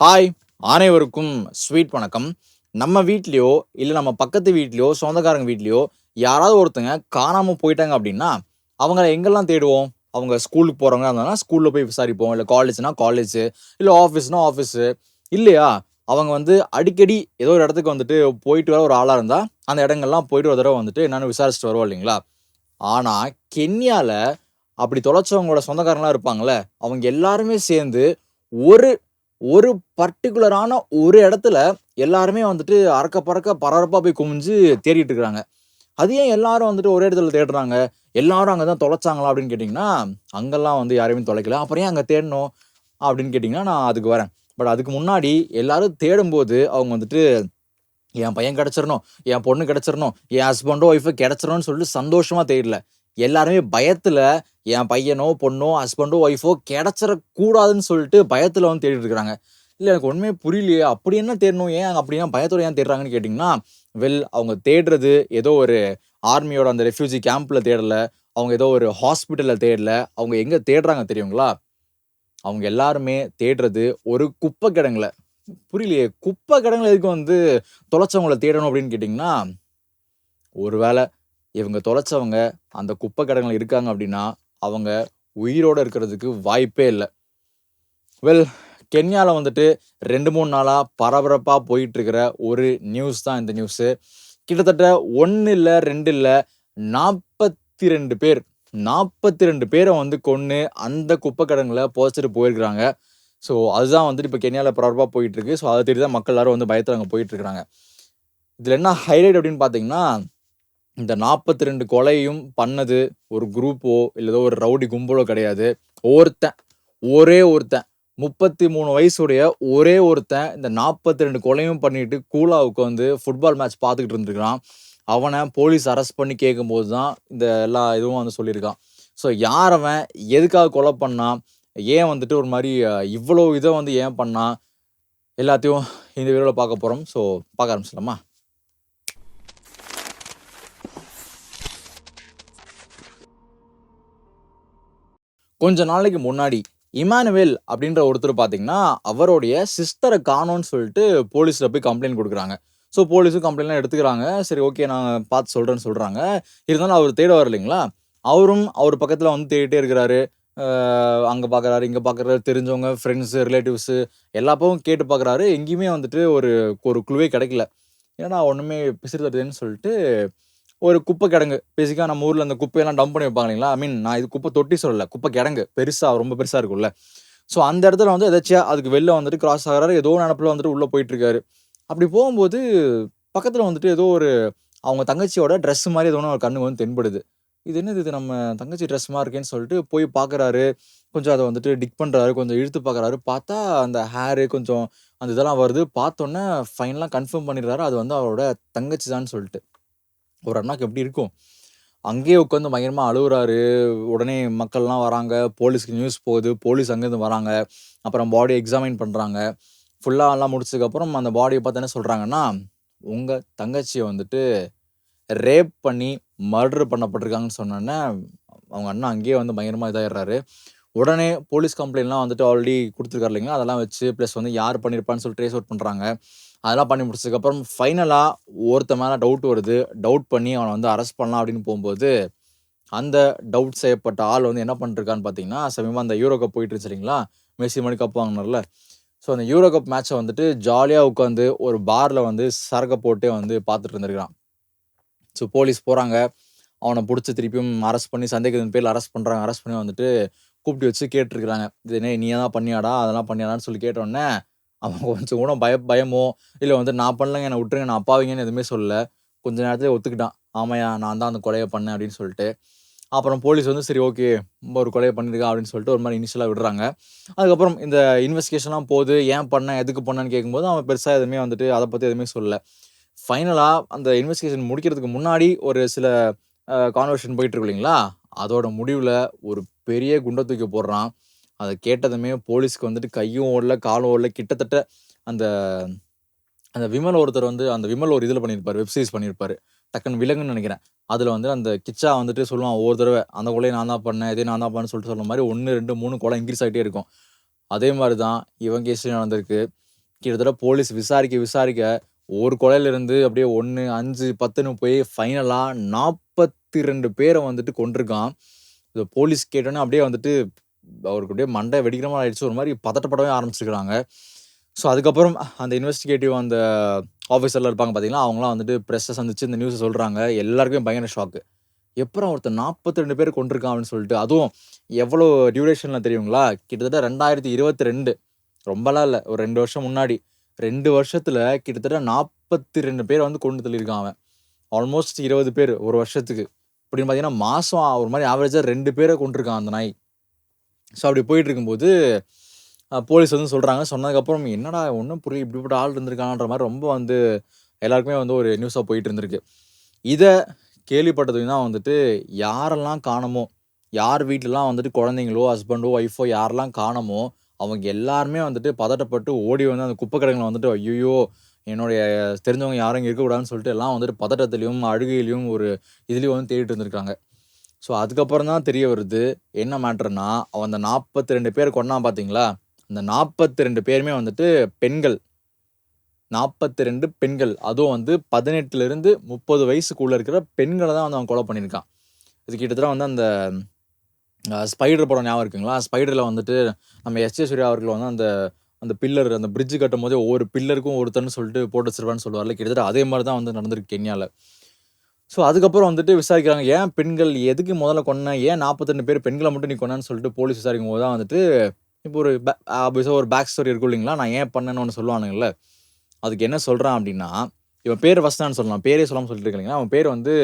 Hi அனைவருக்கும் sweet வணக்கம். நம்ம வீட்லேயோ இல்லை நம்ம பக்கத்து வீட்லேயோ சொந்தக்காரங்க வீட்லேயோ யாராவது ஒருத்தங்க காணாமல் போயிட்டாங்க அப்படின்னா அவங்கள எங்கெல்லாம் தேடுவோம்? அவங்க ஸ்கூலுக்கு போகிறவங்க இருந்தாங்கன்னா ஸ்கூலில் போய் விசாரிப்போம். இல்லை காலேஜ்னா காலேஜ் இல்லை ஆஃபீஸ்னா ஆஃபீஸு இல்லையா? அவங்க வந்து அடிக்கடி ஏதோ ஒரு இடத்துக்கு வந்துட்டு போயிட்டு வர ஒரு ஆளாக இருந்தால் அந்த இடங்கள்லாம் போயிட்டு ஒரு தடவை வந்துட்டு என்னென்னு விசாரிச்சுட்டு வருவோம் இல்லைங்களா? ஆனால் கென்யாவில் அப்படி தொலைச்சவங்களோட சொந்தக்காரங்களாம் இருப்பாங்களே அவங்க எல்லாருமே சேர்ந்து ஒரு ஒரு பர்டிகுலரான ஒரு இடத்துல எல்லாருமே வந்துட்டு அறக்க பறக்க பரபரப்பாக போய் குமிஞ்சு தேடிட்டு இருக்கிறாங்க. அது ஏன் எல்லாரும் வந்துட்டு ஒரே இடத்துல தேடுறாங்க? எல்லாரும் அங்கே தான் தொலைச்சாங்களா அப்படின்னு கேட்டிங்கன்னா அங்கெல்லாம் வந்து யாரையுமே தொலைக்கல. அப்புறம் ஏன் அங்கே தேடணும் அப்படின்னு கேட்டிங்கன்னா நான் அதுக்கு வரேன். பட் அதுக்கு முன்னாடி எல்லாரும் தேடும்போது அவங்க வந்துட்டு என் பையன் கிடச்சிடணும். என் பொண்ணு கிடச்சிடணும். என் ஹஸ்பண்டோ ஒய்ஃபோ கிடச்சிடணும்னு சொல்லிட்டு சந்தோஷமாக தேடல. எல்லாருமே பயத்தில் என் பையனோ பொண்ணோ ஹஸ்பண்டோ ஒய்ஃபோ கிடச்சிடக்கூடாதுன்னு சொல்லிட்டு பயத்தில் வந்து தேடிட்டு இருக்கிறாங்க இல்லை எனக்கு ஒன்றுமே புரியலையே. அப்படி என்ன தேடணும்? ஏன் அப்படின்னா பயத்தோட ஏன் தேடுறாங்கன்னு கேட்டிங்கன்னா வெல் அவங்க தேடுறது ஏதோ ஒரு ஆர்மியோட அந்த ரெஃப்யூஜி கேம்பில் தேடலை. அவங்க ஏதோ ஒரு ஹாஸ்பிட்டலில் தேடல. அவங்க எங்கே தேடுறாங்க தெரியுங்களா? அவங்க எல்லாருமே தேடுறது ஒரு குப்பை கிடங்கில். புரியலையே. குப்பை கிடங்குல எதுக்கு வந்து தொலைச்சவங்களை தேடணும் அப்படின்னு கேட்டிங்கன்னா ஒருவேளை இவங்க தொலைச்சவங்க அந்த குப்பை கிடங்குல இருக்காங்க அப்படின்னா அவங்க உயிரோட இருக்கிறதுக்கு வாய்ப்பே இல்லை. வெல் கென்யாவில் வந்துட்டு ரெண்டு மூணு நாளாக பரபரப்பாக போயிட்டுருக்கிற ஒரு நியூஸ் தான் இந்த நியூஸு கிட்டத்தட்ட ஒன்று இல்லை ரெண்டு இல்லை நாற்பத்தி ரெண்டு பேர் நாற்பத்தி ரெண்டு பேரை வந்து கொன்று அந்த குப்பை கிடங்குல புதைச்சிட்டு போயிருக்கிறாங்க. ஸோ அதுதான் வந்துட்டு இப்போ கென்யாவில் பரபரப்பாக போயிட்டுருக்கு. ஸோ அதை தேடி தான் மக்கள் எல்லாரும் வந்து பயத்தில் அங்கே போயிட்டுருக்கிறாங்க. இதில் என்ன ஹைலைட் அப்படின்னு பார்த்தீங்கன்னா இந்த நாற்பத்தி ரெண்டு கொலையும் பண்ணது ஒரு குரூப்போ இல்லை ஏதோ ஒரு ரவுடி கும்பலோ கிடையாது. ஒருத்தன் ஒரே ஒருத்தன் முப்பத்தி மூணு வயசுடைய ஒரே ஒருத்தன் இந்த நாற்பத்தி ரெண்டு கொலையும் பண்ணிட்டு கூலாவுக்கு வந்து ஃபுட்பால் மேட்ச் பார்த்துக்கிட்டு இருந்திருக்கிறான். அவனை போலீஸ் அரெஸ்ட் பண்ணி கேட்கும்போது தான் இந்த எல்லா இதுவும் வந்து சொல்லியிருக்கான். ஸோ யார் அவன்? எதுக்காக கொலை பண்ணான்? ஏன் வந்துட்டு ஒரு மாதிரி இவ்வளோ இதை வந்து ஏன் பண்ணான்? எல்லாத்தையும் இந்த வீடியோவில் பார்க்க போகிறோம் ஸோ பார்க்க ஆரம்பிச்சிடலாமா? கொஞ்ச நாளைக்கு முன்னாடி இமானுவேல் அப்படின்ற ஒருத்தர் பார்த்தீங்கன்னா அவருடைய சிஸ்டரை காணோன்னு சொல்லிட்டு போலீஸில் போய் கம்ப்ளைண்ட் கொடுக்குறாங்க. ஸோ போலீஸும் கம்ப்ளைண்ட்லாம் எடுத்துக்கிறாங்க. சரி ஓகே நான் பார்த்து சொல்கிறேன்னு சொல்கிறாங்க இருந்தாலும் அவர் தேட வரலைங்களா அவரும் அவர் பக்கத்தில் வந்து தேடிட்டே இருக்கிறாரு. அங்கே பார்க்குறாரு இங்கே பார்க்குறாரு தெரிஞ்சவங்க ஃப்ரெண்ட்ஸு ரிலேட்டிவ்ஸு எல்லாப்பவும் கேட்டு பார்க்குறாரு எங்கேயுமே வந்துட்டு ஒரு ஒரு குழுவே கிடைக்கல. ஏன்னா ஒன்றுமே பிசிறு தருதுன்னு சொல்லிட்டு ஒரு குப்பை கிடங்கு. பேசிக்காக நம்ம ஊரில் அந்த குப்பையெல்லாம் டம்ப் பண்ணி வைப்பாங்க இல்லைங்களா? ஐ மீன் நான் இது குப்பை தொட்டி சொல்லல. குப்பை கிடங்கு. பெருசாக ரொம்ப பெருசாக இருக்கும்ல. ஸோ அந்த இடத்துல வந்து எதாச்சியா அதுக்கு வெளில வந்துட்டு கிராஸ் ஆகிறாரு. ஏதோ நினப்பில் வந்துட்டு உள்ளே போயிட்டுருக்காரு. அப்படி போகும்போது பக்கத்தில் வந்துட்டு ஏதோ ஒரு அவங்க தங்கச்சியோட ட்ரெஸ் மாதிரி ஏதோ ஒன்று ஒரு கண்ணுக்கு வந்து தென்படுது. இது என்னது இது? நம்ம தங்கச்சி ட்ரெஸ் மாதிரி இருக்கேன்னு சொல்லிட்டு போய் பார்க்குறாரு கொஞ்சம் அதை வந்துட்டு டிக் பண்ணுறாரு கொஞ்சம் இழுத்து பார்க்குறாரு பார்த்தா அந்த ஹேரு கொஞ்சம் அந்த இதெல்லாம் வருது. பார்த்தோன்னே ஃபைனலாக கன்ஃபார்ம் பண்ணிடுறாரு. அது வந்து அவரோட தங்கச்சி தான் சொல்லிட்டு. ஒரு அண்ணாக்கு எப்படி இருக்கும்? அங்கேயே உட்காந்து பயங்கரமாக அழுகுறாரு உடனே மக்கள்லாம் வராங்க. போலீஸ்க்கு நியூஸ் போகுது. போலீஸ் அங்கேருந்து வராங்க. அப்புறம் பாடி எக்ஸாமின் பண்ணுறாங்க ஃபுல்லாக எல்லாம் முடிச்சதுக்கப்புறம் அந்த பாடியை பார்த்து என்ன சொல்கிறாங்கன்னா உங்கள் தங்கச்சியை வந்துட்டு ரேப் பண்ணி மர்டர் பண்ணப்பட்டிருக்காங்கன்னு சொன்னோன்னே அவங்க அண்ணா அங்கேயே வந்து பயங்கரமாக இதாகிடுறாரு உடனே போலீஸ் கம்ப்ளைண்ட்லாம் வந்துட்டு ஆல்ரெடி கொடுத்துருக்காரு இல்லைங்களா? அதெல்லாம் வச்சு ப்ளஸ் வந்து யார் பண்ணியிருப்பான்னு சொல்லி ட்ரேஸ் அவுட் பண்ணுறாங்க அதெல்லாம் பண்ணி முடிச்சதுக்கப்புறம் ஃபைனலாக ஒருத்த மேலே டவுட் வருது. டவுட் பண்ணி அவனை வந்து அரெஸ்ட் பண்ணலாம் அப்படின்னு போகும்போது அந்த டவுட் செய்யப்பட்ட ஆள் வந்து என்ன பண்ணிருக்கான்னு பார்த்தீங்கன்னா சமீபமாக அந்த யூரோ கப் போயிட்டு இருந்துச்சு மெஸ்ஸி மணி கப் வாங்கினார்ல. ஸோ அந்த யூரோ கப் மேட்ச்சை வந்துட்டு ஜாலியாக உட்காந்து ஒரு பாரில் வந்து சரக்கை போட்டே வந்து பார்த்துட்டு இருந்திருக்கிறான். ஸோ போலீஸ் போகிறாங்க அவனை பிடிச்சி திருப்பியும் அரெஸ்ட் பண்ணி சந்தேகத்தின் பேரில் அரெஸ்ட் பண்ணுறாங்க அரெஸ்ட் பண்ணி வந்துட்டு கூப்பிட்டு வச்சு கேட்டிருக்கிறாங்க. இது என்ன நீ தான் பண்ணியாடா? அதெல்லாம் பண்ணியாடான்னு சொல்லி கேட்டோடனே அவன் கொஞ்சம் கூட பய பயமோ இல்லை வந்து நான் பண்ணலங்க என்னை விட்டுருங்க நான் அப்பாவிங்கன்னு எதுவுமே சொல்லல. கொஞ்ச நேரத்துல ஒத்துக்கிட்டான். ஆமையா நான் தான் அந்த கொலையை பண்ணேன் அப்படின்னு சொல்லிட்டு. அப்புறம் போலீஸ் வந்து சரி ஓகே ஒரு கொலையை பண்ணியிருக்கா அப்படின்னு சொல்லிட்டு ஒரு மாதிரி இனிஷியலாக விடுறாங்க. அதுக்கப்புறம் இந்த இன்வெஸ்டிகேஷன்லாம் போகுது ஏன் பண்ணேன் எதுக்கு பண்ணேன்னு கேட்கும்போது அவன் பெருசாக எதுவுமே வந்துட்டு அதை பற்றி எதுவுமே சொல்லலை. ஃபைனலாக அந்த இன்வெஸ்டிகேஷன் முடிக்கிறதுக்கு முன்னாடி ஒரு சில கான்வர்ஷன் போயிட்டு இருக்கு இல்லைங்களா? அதோட முடிவில் ஒரு பெரிய குண்டை தூக்கி போடுறான். அதை கேட்டதுமே போலீஸ்க்கு வந்துட்டு கையும் ஓடல காலும் ஓடல. கிட்டத்தட்ட அந்த அந்த விமல் ஒருத்தர் வந்து அந்த விமல் ஒரு இதில் பண்ணியிருப்பார் வெப் சீரிஸ் டக்குன்னு விலங்குன்னு நினைக்கிறேன். அதில் வந்து அந்த கிச்சா வந்துட்டு சொல்லுவான் ஒவ்வொரு தடவை அந்த கொலையை நான் தான் பண்ணேன் இதே நான் தான் பண்ணேன்னு சொல்லிட்டு சொல்ல மாதிரி ஒன்று ரெண்டு மூணு கொலை இன்க்ரீஸ் ஆகிட்டே இருக்கும். அதே மாதிரி தான் இவன் கேஸ்லேயும் நடந்திருக்கு. கிட்டத்தட்ட போலீஸ் விசாரிக்க விசாரிக்க ஒரு கொலையிலேருந்து அப்படியே ஒன்று அஞ்சு பத்துன்னு போய் ஃபைனலாக நாற்பத்தி ரெண்டு பேரை வந்துட்டு கொண்டிருக்கான் போலீஸ் கேட்டோன்னே அப்படியே வந்துட்டு அவருக்கு அப்படியே மண்டை வெடிக்கிற மாதிரி ஆயிடுச்சு. ஒரு மாதிரி பதட்டப்படவே ஆரம்பிச்சிருக்கிறாங்க. ஸோ அதுக்கப்புறம் அந்த இன்வெஸ்டிகேட்டிவ் அந்த ஆஃபீஸரில் இருப்பாங்க பார்த்தீங்களா? அவங்களாம் வந்துட்டு ப்ரெஸ்ஸை சந்திச்சு இந்த நியூஸை சொல்கிறாங்க எல்லாருக்குமே பயங்கர ஷாக்கு எப்பறம் ஒருத்தர் நாற்பத்தி ரெண்டு பேர் கொண்டிருக்கான் அப்படின்னு சொல்லிட்டு அதுவும் எவ்வளோ டியூரேஷனில் தெரியுங்களா? கிட்டத்தட்ட ரெண்டாயிரத்தி இருபத்தி ரெண்டு. ரொம்பலாம் இல்லை. ஒரு ரெண்டு வருஷம் முன்னாடி. ரெண்டு வருஷத்தில் கிட்டத்தட்ட நாற்பத்தி ரெண்டு பேர் வந்து கொண்டு தள்ளியிருக்கான் அவன். ஆல்மோஸ்ட் இருபது பேர் ஒரு வருஷத்துக்கு. இப்படின்னு பார்த்தீங்கன்னா மாதம் ஒரு மாதிரி ஆவரேஜாக ரெண்டு பேரை கொண்டிருக்கான் அந்த நாய். ஸோ அப்படி போயிட்டு இருக்கும்போது போலீஸ் வந்து சொல்கிறாங்க சொன்னதுக்கப்புறம் என்னடா ஒன்றும் புரியல இப்படிப்பட்ட ஆள் இருந்திருக்கான்ற மாதிரி ரொம்ப வந்து எல்லாருக்குமே வந்து ஒரு நியூஸாக போயிட்டு இருந்திருக்கு இதை கேள்விப்பட்டதுக்கு தான் வந்துட்டு யாரெல்லாம் காணமோ யார் வீட்டிலலாம் வந்துட்டு குழந்தைங்களோ ஹஸ்பண்டோ ஒய்ஃபோ யாரெல்லாம் காணமோ அவங்க எல்லாருமே வந்துட்டு பதட்டப்பட்டு ஓடி வந்து அந்த குப்பை கிடங்களை வந்துட்டு ஐயோ என்னுடைய தெரிஞ்சவங்க யாரும் இங்கே இருக்கக்கூடாதுன்னு சொல்லிட்டு எல்லாம் வந்துட்டு பதட்டத்துலேயும் அழுகையிலையும் ஒரு இதுலேயும் வந்து தேடிட்டு இருந்திருக்காங்க. ஸோ அதுக்கப்புறம் தான் தெரிய வருது என்ன மேட்ருனா அவன் அந்த நாற்பத்தி ரெண்டு பேர் கொண்டான் பார்த்தீங்களா அந்த நாற்பத்தி ரெண்டு பேருமே வந்துட்டு பெண்கள். நாற்பத்தி ரெண்டு பெண்கள். அதுவும் வந்து பதினெட்டுலேருந்து முப்பது வயசுக்குள்ளே இருக்கிற பெண்களை தான் வந்து அவன் கொலை பண்ணியிருக்கான். இது கிட்டத்தட்ட வந்து அந்த ஸ்பைடர் படம் ஞாபகம் இருக்குங்களா? ஸ்பைடரில் வந்துட்டு நம்ம எஸ் ஜே சூர்யா அவர்கள் வந்து அந்த அந்த பில்லர் அந்த பிரிட்ஜ் கட்டும் போதே ஒவ்வொரு பில்லருக்கும் ஒருத்தன்னு சொல்லிட்டு போட்டு வச்சிருவான்னு சொல்லுவார்ல கிட்டத்தட்ட அதே மாதிரி தான் வந்து நடந்திருக்கு கென்யாவில் ஸோ அதுக்கப்புறம் வந்துட்டு விசாரிக்கிறாங்க ஏன் பெண்கள் எதுக்கு முதல்ல கொன்ன? ஏன் நாற்பத்தெண்டு பேர் பெண்களை மட்டும் நீ கொண்டான்னு சொல்லிட்டு போலீஸ் விசாரிக்கும் போது தான் வந்துட்டு இப்போ ஒரு ஆபியஸாக ஒரு பேக் ஸ்டோரி இருக்கும் இல்லைங்களா? நான் ஏன் பண்ணேன்னு ஒன்று சொல்லுவானுங்கல்ல. அதுக்கு என்ன சொல்கிறான் அப்படின்னா இவன் பேர் வசனான்னு சொல்லலாம். பேரே சொல்லாமல் சொல்லிட்டு இருக்கீங்களா அவன் பேர் வந்து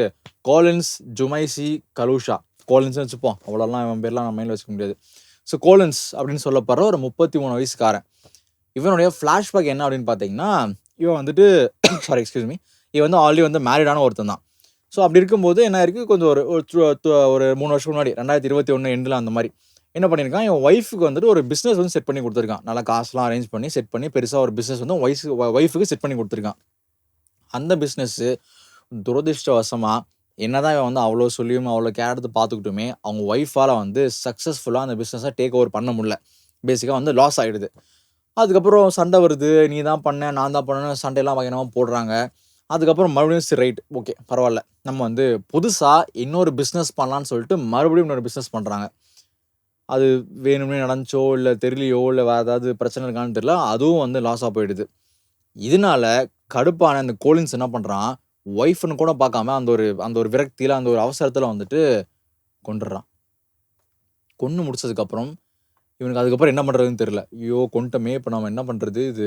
கோலின்ஸ் ஜுமைசி கலூஷா கோலின்ஸ்னு வச்சுப்போம். அவ்வளோலாம் இவன் பேர்லாம் நம்ம மைண்டில் வச்சுக்க முடியாது. ஸோ கோலின்ஸ் அப்படின்னு சொல்லப்படுற ஒரு முப்பத்தி மூணு வயசுக்காரன். இவனுடைய ஃப்ளாஷ்பேக் என்ன அப்படின்னு பார்த்தீங்கன்னா இவன் வந்துட்டு சாரி எக்ஸ்கியூஸ் மீ இவன் வந்து ஆல்ரெடி வந்து மேரிடான ஒருத்தன் தான் ஸோ அப்படி இருக்கும்போது என்ன இருக்குது கொஞ்சம் ஒரு ஒரு மூணு வருஷம் முன்னாடி ரெண்டாயிரத்தி இருபத்தி ஒன்று எண்டில் அந்த மாதிரி என்ன பண்ணியிருக்கான்? என் ஒய்ஃபுக்கு வந்துட்டு ஒரு பிஸ்னஸ் வந்து செட் பண்ணி கொடுத்துருக்கான். நல்லா காசுலாம் அரேஞ்ச் பண்ணி செட் பண்ணி பெருசாக ஒரு பிஸ்னஸ் வந்து ஒய்ஃப் ஒய்ஃபுக்கு செட் பண்ணி கொடுத்துருக்கான். அந்த பிஸ்னஸ்ஸு துரதிருஷ்டவசமாக என்னதான் இவன் வந்து அவ்வளோ சொல்லியும் அவ்வளோ கேர் எடுத்து பார்த்துக்கிட்டுமே அவங்க ஒய்ஃபால் வந்து சக்ஸஸ்ஃபுல்லாக அந்த பிஸ்னஸை டேக் ஓவர் பண்ண முடியல. பேசிக்காக வந்து லாஸ் ஆகிடுது அதுக்கப்புறம் சண்டை வருது நீ தான் பண்ண நான் தான் பண்ணேன்னு சண்டையெல்லாம் பயங்கரமாக போடுறாங்க. அதுக்கப்புறம் மறுபடியும் சரி ரைட் ஓகே பரவாயில்ல. நம்ம வந்து புதுசாக இன்னொரு பிஸ்னஸ் பண்ணலான்னு சொல்லிட்டு மறுபடியும் இன்னொரு பிஸ்னஸ் பண்ணுறாங்க அது வேணும்னே நடந்துச்சோ இல்லை தெரியலையோ இல்லை வேறு ஏதாவது பிரச்சனை இருக்கான்னு தெரியல அதுவும் வந்து லாஸாக போயிடுது. இதனால கடுப்பான அந்த கோலின்ஸ் என்ன பண்ணுறான் ஒய்ஃப்னு கூட பார்க்காம அந்த ஒரு அந்த ஒரு விரக்தியில் அந்த ஒரு அவசரத்தில் வந்துட்டு கொண்டுடுறான் கொன்று முடிச்சதுக்கப்புறம் இவனுக்கு அதுக்கப்புறம் என்ன பண்ணுறதுன்னு தெரில ஐயோ கொண்டமே இப்போ நம்ம என்ன பண்ணுறது இது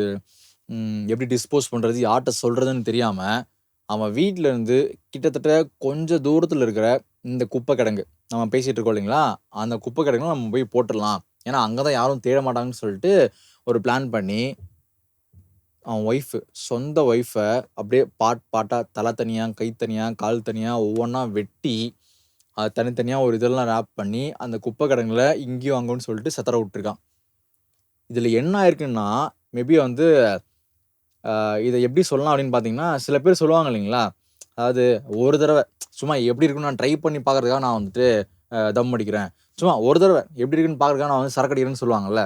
எப்படி டிஸ்போஸ் பண்ணுறது யார்கிட்ட சொல்கிறதுன்னு தெரியாமல் அவன் வீட்டில் இருந்து கிட்டத்தட்ட கொஞ்சம் தூரத்தில் இருக்கிற இந்த குப்பை கிடங்கு. நம்ம பேசிகிட்டு இருக்கோம் இல்லைங்களா? அந்த குப்பை கிடங்கு நம்ம போய் போட்டுடலாம். ஏன்னா அங்கே தான் யாரும் தேட மாட்டாங்கன்னு சொல்லிட்டு ஒரு பிளான் பண்ணி அவன் ஒய்ஃபு சொந்த ஒய்ஃபை அப்படியே பாட் பாட்டாக தலை தனியாக கை தனியாக கால் தனியாக ஒவ்வொன்றா வெட்டி அது தனித்தனியாக ஒரு இதெல்லாம் ரேப் பண்ணி அந்த குப்பை கிடங்குல இங்கேயும் அங்கேன்னு சொல்லிட்டு செத்தர விட்டுருக்கான். இதில் என்ன ஆயிருக்குன்னா மேபி வந்து இதை எப்படி சொல்லலாம் அப்படின்னு பார்த்தீங்கன்னா சில பேர் சொல்லுவாங்க இல்லைங்களா? அதாவது ஒரு தடவை சும்மா எப்படி இருக்குன்னு நான் ட்ரை பண்ணி பார்க்குறதுக்காக நான் வந்துட்டு தம் அடிக்கிறேன். சும்மா ஒரு தடவை எப்படி இருக்குன்னு பார்க்குறதுக்காக நான் வந்து சரக்கு அடிக்கிறேன்னு சொல்லுவாங்கல்ல?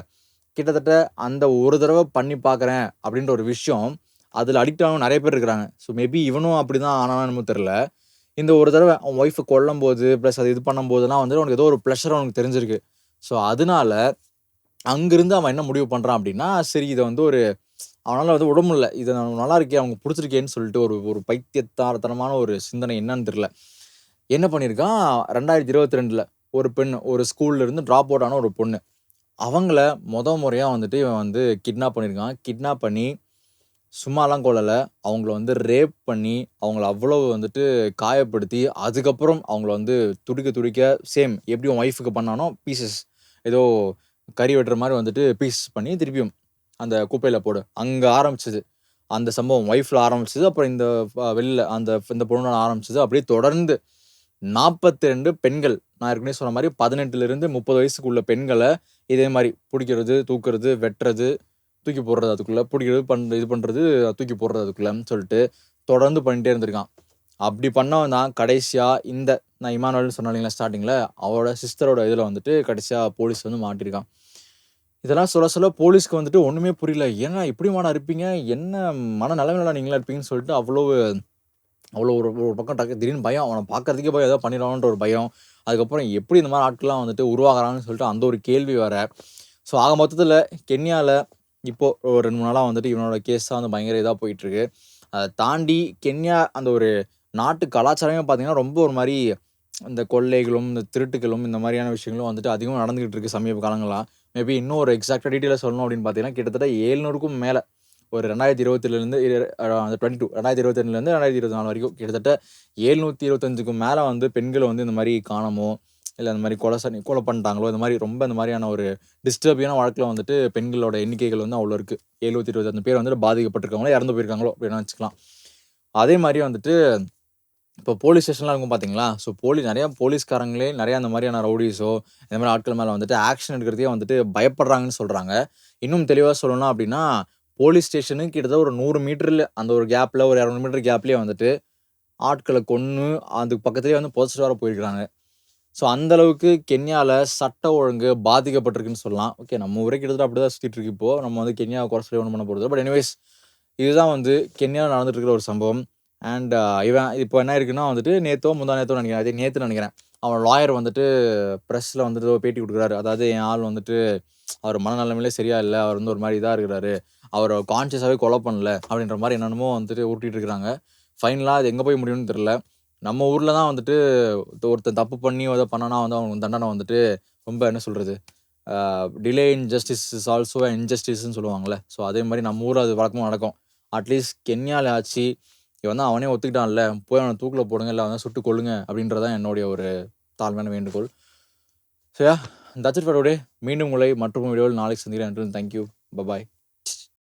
கிட்டத்தட்ட அந்த ஒரு தடவை பண்ணி பார்க்குறேன் அப்படின்ற ஒரு விஷயம் அதில் அடிக்ட் ஆகும் நிறைய பேர் இருக்கிறாங்க. ஸோ மேபி இவனும் அப்படி தான் ஆனானு தெரில இந்த ஒரு தடவை அவன் ஒய்ஃபை கொல்லும் போது ப்ளஸ் அது இது பண்ணும்போதுலாம் வந்துட்டு அவனுக்கு ஏதோ ஒரு ப்ளஷர் அவனுக்கு தெரிஞ்சிருக்கு. ஸோ அதனால அங்கேருந்து அவன் என்ன முடிவு பண்ணுறான் அப்படின்னா சரி இதை வந்து ஒரு அவனால் வந்து உடம்புல இதை நல்லா இருக்கே அவங்க பிடிச்சிருக்கேன்னு சொல்லிட்டு ஒரு ஒரு பைத்தியத்தாரத்தனமான ஒரு சிந்தனை என்னன்னு தெரில என்ன பண்ணியிருக்கான்? ரெண்டாயிரத்தி இருபத்தி ரெண்டில் ஒரு பெண் ஒரு ஸ்கூல்லேருந்து ட்ராப் அவுட் ஆன ஒரு பொண்ணு. அவங்கள முத முறையாக வந்துட்டு இவன் வந்து கிட்னாப் பண்ணியிருக்கான். கிட்னாப் பண்ணி சும்மாலாம் கொள்ளலை அவங்கள வந்து ரேப் பண்ணி அவங்கள அவ்வளோ வந்துட்டு காயப்படுத்தி அதுக்கப்புறம் அவங்கள வந்து துடிக்க துடிக்க சேம் எப்படி உன் ஒய்ஃபுக்கு பண்ணானோ பீசஸ் ஏதோ கறி வெட்டுற மாதிரி வந்துட்டு பீஸ் பண்ணி திருப்பியும் அந்த குப்பையில் போடு. அங்கே ஆரம்பிச்சது. அந்த சம்பவம் ஒய்ஃபில் ஆரம்பிச்சது அப்புறம் இந்த வெளில அந்த இந்த பொண்ணோட ஆரம்பிச்சது. அப்படியே தொடர்ந்து நாற்பத்தி ரெண்டு பெண்கள் நான் ஏற்கனவே சொன்ன மாதிரி பதினெட்டுலேருந்து முப்பது வயசுக்குள்ள பெண்களை இதே மாதிரி பிடிக்கிறது தூக்குறது வெட்டுறது தூக்கி போடுறது அதுக்குள்ளே பிடிக்கிறது பண் இது பண்ணுறது தூக்கி போடுறது அதுக்குள்ளேன்னு சொல்லிட்டு தொடர்ந்து பண்ணிகிட்டே இருந்திருக்கான் அப்படி பண்ணவன் தான் கடைசியாக இந்த நான் இமானுவல்னு சொன்னீங்களா ஸ்டார்டிங்கில் அவரோட சிஸ்டரோட இதில் வந்துட்டு கடைசியாக போலீஸ் வந்து மாட்டியிருக்கான் இதெல்லாம் சொல்ல சொல்ல போலீஸ்க்கு வந்துட்டு ஒன்றுமே புரியல. "ஏங்க இப்படியுமாடா இருப்பீங்க? என்ன மன நிலைமையில நீங்கலாம் இருப்பீங்கன்னு" சொல்லிட்டு அவ்வளோ அவ்வளோ ஒரு ஒரு பக்கம் டக்கு திடீர்னு பயம். அவனை பார்க்கறதுக்கே பயம். ஏதோ பண்ணிருவானோன்ற ஒரு பயம். அதுக்கப்புறம் எப்படி இந்த மாதிரி ஆட்கள்லாம் வந்துட்டு உருவாகிறான்னு சொல்லிட்டு அந்த ஒரு கேள்வி வர ஸோ ஆக மொத்தத்தில் கென்யாவில் இப்போது ஒரு ரெண்டு மூணு நாளாக வந்துட்டு இவனோட கேஸ் தான் வந்து பயங்கர இதாக போயிட்டுருக்கு. அதை தாண்டி கென்யா அந்த ஒரு நாட்டு கலாச்சாரமே பார்த்தீங்கன்னா, ரொம்ப ஒரு மாதிரி இந்த கொள்ளைகளும், இந்த திருட்டுகளும் இந்த மாதிரியான விஷயங்களும் வந்துட்டு அதிகமாக நடந்துகிட்டு இருக்கு சமீப காலங்களாக மேபி இன்னும் ஒரு எக்ஸாக்டாக டீட்டெயிலாக சொல்லணும் அப்படின்னு பார்த்தீங்கன்னா, கிட்டத்தட்ட ஏழ்நூறுக்கும் மேலே ஒரு ரெண்டாயிரத்தி இருபத்திலேருந்து டுவெண்ட்டி டூ ரெண்டாயிரத்தி இருபத்தெண்டுலேருந்து ரெண்டாயிரத்தி இருபத்தி நாலு வரைக்கும் கிட்டத்தட்ட ஏழ்நூற்றி இருபத்தஞ்சுக்கும் மேலே வந்து பெண்களை வந்து இந்த மாதிரி காணமோ இல்லை அந்த மாதிரி கொலை சனி கொலை பண்ணிட்டாங்களோ, இந்த மாதிரி ரொம்ப இந்த மாதிரியான ஒரு டிஸ்டர்பியான வழக்கில் வந்துட்டு பெண்களோட எண்ணிக்கைகள் வந்து அவ்வளோ இருக்குது எழுபத்தி இருபத்தஞ்சு பேர் வந்துட்டு பாதிக்கப்பட்டிருக்காங்களோ, இறந்து போயிருக்காங்களோ அப்படின்னு வச்சுக்கலாம். அதே மாதிரி வந்துட்டு இப்போ போலீஸ் ஸ்டேஷன்லாம் இருக்கும் பார்த்தீங்களா? ஸோ போலீஸ் நிறையா போலீஸ்காரங்களே நிறையா அந்த மாதிரியான ரவுடிஸோ இந்த மாதிரி ஆட்கள் மேலே வந்துட்டு ஆக்ஷன் எடுக்கிறதே வந்துட்டு பயப்படுறாங்கன்னு சொல்கிறாங்க இன்னும் தெளிவாக சொல்லணும் அப்படின்னா, போலீஸ் ஸ்டேஷனுக்கு கிட்டத்தட்ட ஒரு நூறு மீட்டரில் அந்த ஒரு கேப்பில் ஒரு 200 மீட்டர் கேப்லேயே வந்துட்டு ஆட்களை கொன்று அதுக்கு பக்கத்துலேயே வந்து புதைச்சிட்டு வேற ஸோ அந்த அளவுக்கு சட்ட ஒழுங்கு பாதிக்கப்பட்டிருக்குன்னு சொல்லலாம். ஓகே நம்ம ஊரே கிட்டத்தட்ட அப்படி தான் இருக்கு இப்போது நம்ம வந்து கென்யாவை குறை சொல்லி ஒன்று பண்ண போகிறது பட் எனிவேஸ் இதுதான் வந்து கென்யாவில் நடந்துட்டு இருக்கிற ஒரு சம்பவம். அண்ட் uh, இவன் இப்போ என்ன இருக்குன்னா வந்துட்டு நேத்தோ, முந்தா நேத்தோ நினைக்கிறேன் அதே நேற்று நினைக்கிறேன் அவன் லாயர் வந்துட்டு ப்ரெஸ்ஸில் வந்துட்டு பேட்டி கொடுக்குறாரு அதாவது என் ஆள் வந்துட்டு அவர் மனநிலைமையிலே சரியா இல்லை அவர் வந்து ஒரு மாதிரி இதாக இருக்கிறாரு. அவர் கான்ஷியஸாகவே கொலை பண்ணல. அப்படின்ற மாதிரி என்னென்னமோ வந்துட்டு ஊட்டிகிட்டு இருக்கிறாங்க. ஃபைனலாக அது எங்கே போய் முடியும்னு தெரில நம்ம ஊரில் தான் வந்துட்டு ஒருத்தன் தப்பு பண்ணி ஏதோ பண்ணானா வந்து அவனுக்கு தண்டனை வந்துட்டு ரொம்ப என்ன சொல்கிறது delay injustice is also a இன்ஜஸ்டிஸ்ன்னு சொல்லுவாங்கல்ல. ஸோ அதே மாதிரி நம்ம ஊரில் அது வழக்கமாக நடக்கும். அட்லீஸ்ட் கென்யாவில் ஆச்சு இவன் தான் அவனே ஒத்துக்கிட்டான்ல. போய் அவனை தூக்கில் போடுங்க. இல்லை அவன சுட்டு கொள்ளுங்க அப்படின்றது தான் என்னுடைய ஒரு தாழ்மையான வேண்டுகோள். So yeah that's it for today. மீண்டும் உங்களை மற்றும் வீடியோவில் நாளைக்கு சந்திக்கிறேன். Until then thank you.